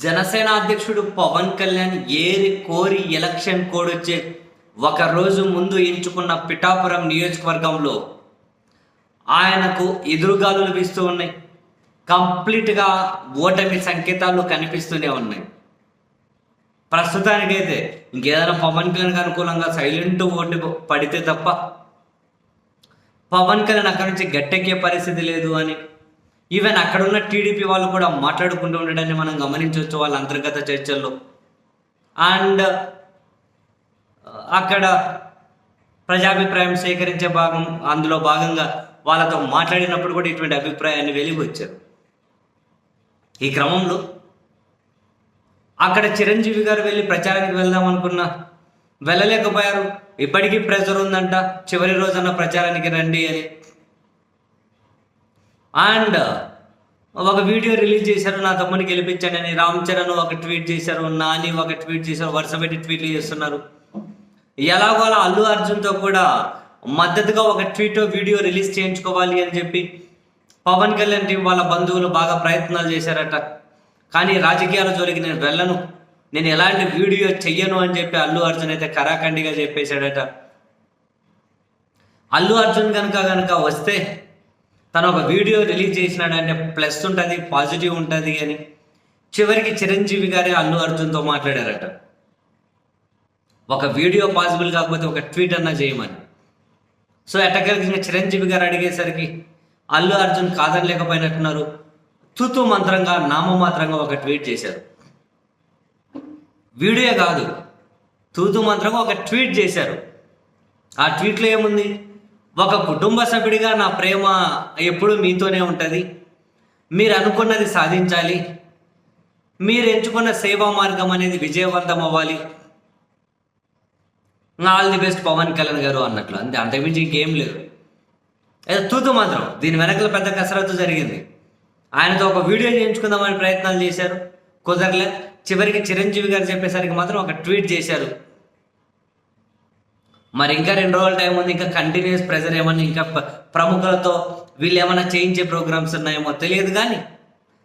జనసేన అధ్యక్షుడు పవన్ కళ్యాణ్ ఏరి కోరి election code వచ్చే ఒక రోజు ముందు ఎంచుకున్న పిఠాపురం నియోజకవర్గంలో ఆయనకు ఎదురుగాలులు వీస్తూ ఉన్నాయి. కంప్లీట్గా ఓటమి సంకేతాలు కనిపిస్తూనే ఉన్నాయి. ప్రస్తుతానికైతే ఇంకేదైనా పవన్ కళ్యాణ్ అనుకూలంగా సైలెంట్ ఓటు పడితే తప్ప పవన్ కళ్యాణ్ అక్కడి నుంచి గట్టెక్కే పరిస్థితి లేదు అని ఈవెన్ అక్కడ ఉన్న టీడీపీ వాళ్ళు కూడా మాట్లాడుకుంటూ ఉండడాన్ని మనం గమనించవచ్చు వాళ్ళ అంతర్గత చర్చల్లో. అండ్ అక్కడ ప్రజాభిప్రాయం సేకరించే భాగం అందులో భాగంగా వాళ్ళతో మాట్లాడినప్పుడు కూడా ఇటువంటి అభిప్రాయాన్ని వెలిగొచ్చారు. ఈ క్రమంలో అక్కడ చిరంజీవి గారు వెళ్ళి ప్రచారానికి వెళ్దాం అనుకున్న వెళ్ళలేకపోయారు. ఇప్పటికీ ప్రెజర్ ఉందంట. చివరి రోజున ప్రచారానికి రండి అని అండ్ ఒక వీడియో రిలీజ్ చేశారు నా తమ్ముని గెలిపించండి అని రామ్ చరణ్ ఒక ట్వీట్ చేశారు నాని ఒక ట్వీట్ చేశారు వరుస పెట్టి ట్వీట్లు చేస్తున్నారు. ఎలాగో అలా అల్లు అర్జున్తో కూడా మద్దతుగా ఒక ట్వీట్ వీడియో రిలీజ్ చేయించుకోవాలి అని చెప్పి పవన్ కళ్యాణ్ టీం వాళ్ళ బంధువులు బాగా ప్రయత్నాలు చేశారట. కానీ రాజకీయాల జోలికి నేను వెళ్ళను. నేను ఎలాంటి వీడియో చెయ్యను అని చెప్పి అల్లు అర్జున్ అయితే కరాఖండిగా చెప్పేశాడట. అల్లు అర్జున్ కనుక కనుక వస్తే తను ఒక వీడియో రిలీజ్ చేసినాడంటే ప్లస్ ఉంటుంది పాజిటివ్ ఉంటుంది అని చివరికి చిరంజీవి గారే అల్లు అర్జున్తో మాట్లాడారట. ఒక వీడియో పాసిబుల్ కాకపోతే ఒక ట్వీట్ అన్నా చేయమని. సో ఎట్టగలిగిన చిరంజీవి గారు అడిగేసరికి అల్లు అర్జున్ కాదనలేకపోయినట్టున్నారు. తుతు మంత్రంగా నామమాత్రంగా ఒక ట్వీట్ చేశారు. వీడియో కాదు తూతు మంత్రంగా ఒక ట్వీట్ చేశారు. ఆ ట్వీట్లో ఏముంది? ఒక కుటుంబ సభ్యుడిగా నా ప్రేమ ఎప్పుడూ మీతోనే ఉంటుంది. మీరు అనుకున్నది సాధించాలి. మీరు ఎంచుకున్న సేవా మార్గం అనేది విజయవంతం అవ్వాలి. All the best Pawan Kalyan garu అన్నట్లు. అంతే అంతకుమించి ఇంకేం లేదు. ఏదో తూతు మాత్రం. దీని వెనకల పెద్ద కసరత్తు జరిగింది. ఆయనతో ఒక వీడియో చేయించుకుందామని ప్రయత్నాలు చేశారు. కుదరలే. చివరికి చిరంజీవి గారు చెప్పేసరికి మాత్రం ఒక ట్వీట్ చేశారు. మరి ఇంకా రెండు రోజుల టైం ఉంది ఇంకా కంటిన్యూస్ ప్రెజర్ ఏమన్నా ఇంకా ప్రముఖులతో వీళ్ళు ఏమైనా చేయించే ప్రోగ్రామ్స్ ఉన్నాయేమో తెలియదు కానీ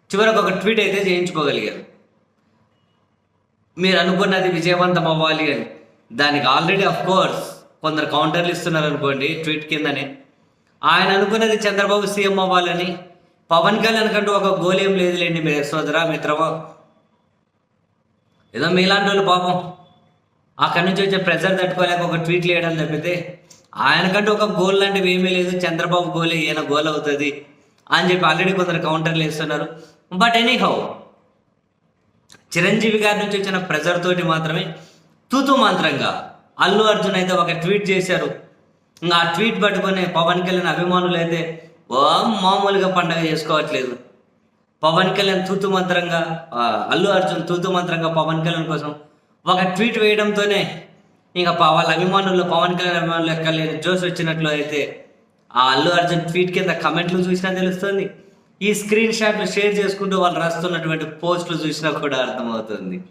చివరికి ఒక ట్వీట్ అయితే చేయించుకోగలిగారు. మీరు అనుకున్నది విజయవంతం అవ్వాలి అని. దానికి ఆల్రెడీ అఫ్ కోర్స్ కొందరు కౌంటర్లు ఇస్తున్నారు అనుకోండి ట్వీట్ కిందనే. ఆయన అనుకున్నది చంద్రబాబు సీఎం అవ్వాలని పవన్ కళ్యాణ్ కంటూ ఒక గోల్ ఏం లేదులేండి మీ సోదరా మిత్రమో. ఏదో మీలాంటి వాళ్ళు పాపం. అక్కడి నుంచి వచ్చే ప్రెషర్ తట్టుకోలేక ఒక ట్వీట్ వేయడం తప్పితే ఆయనకంటే ఒక గోల్ లాంటివి ఏమీ లేదు. చంద్రబాబు గోలే ఈయన గోల్ అవుతుంది అని చెప్పి ఆల్రెడీ కొందరు కౌంటర్లు వేస్తున్నారు. బట్ ఎనీ హౌ చిరంజీవి గారి నుంచి వచ్చిన ప్రెజర్ తోటి మాత్రమే తూతు మంత్రంగా అల్లు అర్జున్ అయితే ఒక ట్వీట్ చేశారు. ఇంకా ఆ ట్వీట్ పట్టుకునే పవన్ కళ్యాణ్ అభిమానులు అయితే ఓ మామూలుగా పండగ చేసుకోవట్లేదు. పవన్ కళ్యాణ్ తూతు మంత్రంగా అల్లు అర్జున్ తూతు మంత్రంగా పవన్ కళ్యాణ్ కోసం ఒక ట్వీట్ వేయడంతోనే ఇంకా ప- వాళ్ళ అభిమానులు పవన్ కళ్యాణ్ అభిమానులు ఎక్కలేని జోష్ వచ్చినట్లు అయితే ఆ అల్లు అర్జున్ ట్వీట్ కింద కమెంట్లు చూసినా తెలుస్తుంది. ఈ స్క్రీన్ షాట్లు షేర్ చేసుకుంటూ వాళ్ళు రాస్తున్నటువంటి పోస్టులు చూసినా కూడా అర్థమవుతుంది.